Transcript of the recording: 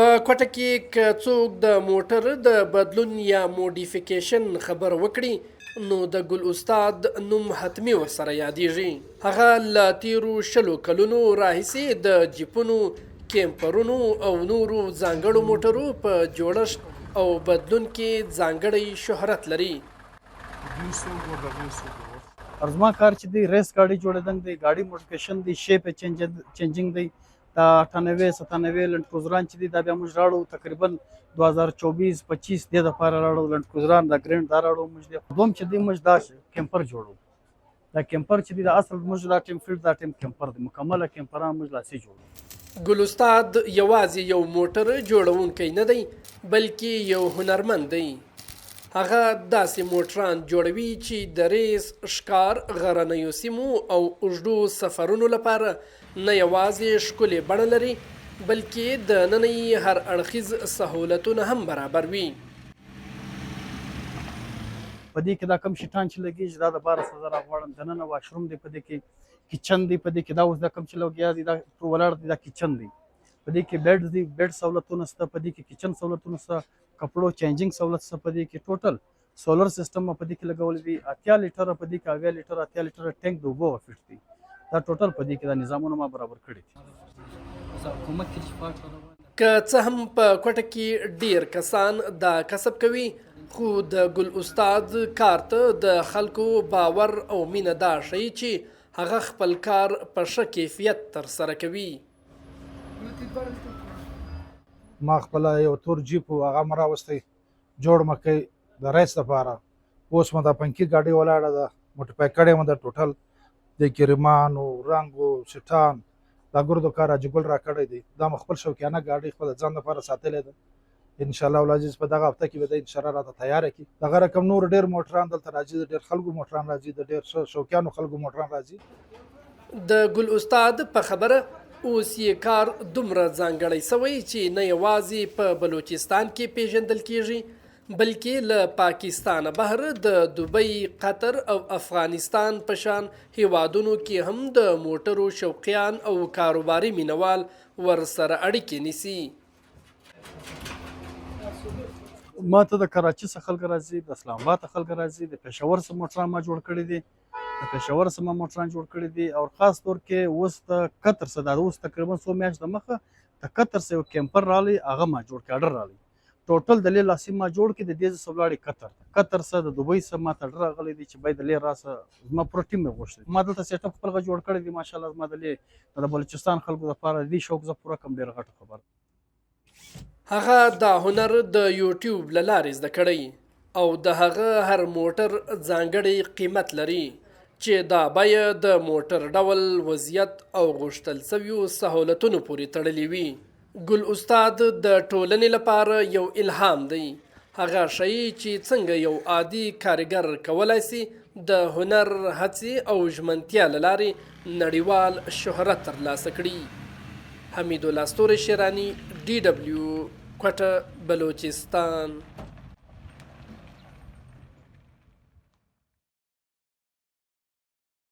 په کوټه کې که څوک د موټر د بدلون یا موډیفیکیشن خبر وکړي نو د ګل استاد نوم حتمی ورسره یادېږي. هغه له تیرو شلو کلونو راهیسې د جیپونو کیمپرونو او نورو ځانګړو موټرو په جوړښت او بدلون کې ځانګړی شهرت لري. ارزما کار چې دی ریس گاډي جوړېدل دی گاډي موډیفیکیشن دی شیپ چینجینګ دی دا 98 97 لند کروزران چې دی دا بیا موږ راړو تقریبا 2024 25 د لپاره راړو لند کروزران دا ګرینډ دا راړو موږ دی دوم چې دی موږ دا کیمپر جوړو دا کیمپر چې دی دا اصل موږ دا ټیم فیلډ دا ټیم کیمپر دی. مکمله کیمپران موږ لاسي جوړو ګل استاد یوازې یو موټر جوړونکی نه دی بلکې یو هنرمند دی هغه داسې موټران جوړوي چې د ریس ښکار غرنیو سیمو او اوږدو سفرونو لپاره نه یوازې ښکلې بڼه لري بلکې د نننۍ هر اړخیز سهولتونه هم برابر وي. په دې کې دا کم شیټان چې لګیږي دا د 12000 غواړم دننه واشروم دی په دې کې کچن دی په دې کې. دا اوس دا کم چې لګیا دی دا ولر دی دا کچن دی. په دې کې بیډ دی بیډ سہولتونه سته په دې کې کچن سہولتونه سته کپړو چینجینګ سہولت سته په دې کې ټوټل سولر سیستم په دې کې لګول دي اتیا لیټر په دې کې اویا لیټر اتیا لیټر ټینک د اوبو فټ دی دا ټوټل په دې کې دا نظامونه ما برابر کړی دي که څه هم په کوټه کې ډیر کسان دا کسب کوي خو د ګل استاد کار ته د خلکو باور او مینه دا شي چې هغه خپل کار په ښه کیفیت تر سره کوي ما خپل یو تور جیپ هغه مراوستي جوړ مکې د ریس لپاره اوس د پنکی ګاډي ولاړه ده موټر کړې مده ټوټل د کریمانو رنگو شټان دا ګردو کار اجګل را کړی دی. دا خپل شوکیانه ګاډي خپل ځان لپاره ساتلې ده. ان شاء الله ولازم په دغه هفته کې به د ان شاء الله راته تیار کی دغه رقم نور ډیر موټران دلته راځي ډیر خلکو موټران راځي ډیر شوکیانو خلکو موټران راځي. د ګل استاد په خبره اوس یې کار دومره ځانګړی سوی چې نه یوازې په بلوچستان کې پیژندل کیږي بلکې له پاکستان بهر د دوبۍ قطر او افغانستان په شان هیوادونو کې هم د موټرو شوقیان او کاروباري مینوال ورسره اړیکې نیسي. ما ته د کراچي څخه خلک راځي د اسلام آباد خلک راځي د پېښور څخه موټران ما جوړ کړی دي د پېښور ما موټران جوړ کړی دي او خاص طور کې اوس د قطر څخه دا اوس تقریبا څو میاشتې د مخه د قطر څخه کیمپر رالی هغه ما جوړ کړ رالی ټوټل د لیل لاسي ما جوړ کې د دې سولاړي قطر. قطر څخه د دوبۍ څخه ما تړ راغلی دي چې باید له راسه ما پروتین مې غوښتي ما دلته سیټ اپ خپل جوړ کړی دي ماشاءالله ما د له د بلوچستان خلکو لپاره دې شوق زه پوره کم ډیر غټ خبر هغه دا هنر د یوټیوب لارې زده کړی او د هغه هر موټر ځانګړی قیمت لري چې دا بیا د موټر ډول وضعیت او غوښتل سویو سہولتونو پورې تړلې وي. ګل استاد د ټولنې لپاره یو الهام دی. هغه شی چې څنګه یو عادي کارګر کولای شي د هنر هڅې او ژمنتیا لارې نړیوال شهرت ترلاسه کړي. حمید الله ستوري شیرانی ډي ډبلیو کوټه بلوچستان